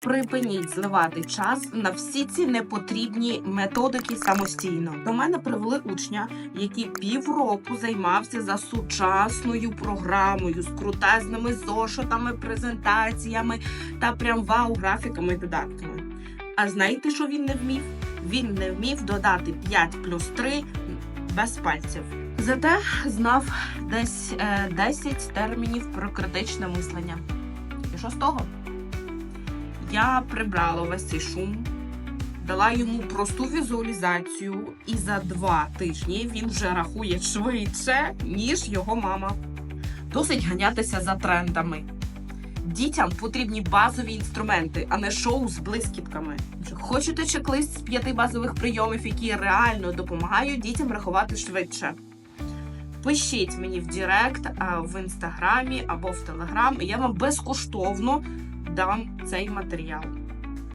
Припиніть зливати час на всі ці непотрібні методики самостійно. До мене привели учня, який півроку займався за сучасною програмою з крутезними зошитами, презентаціями та прям вау графіками і додатками. А знаєте, що він не вмів? Він не вмів додати 5 плюс 3 без пальців. Зате знав десь е, 10 термінів про критичне мислення. І що з того? Я прибрала весь цей шум, дала йому просту візуалізацію, і за два тижні він вже рахує швидше, ніж його мама. Досить ганятися за трендами. Дітям потрібні базові інструменти, а не шоу з блискітками. Хочете чек-лист з п'яти базових прийомів, які реально допомагають дітям рахувати швидше? Пишіть мені в Директ, в інстаграмі або в Телеграм, і я вам безкоштовно дам цей матеріал.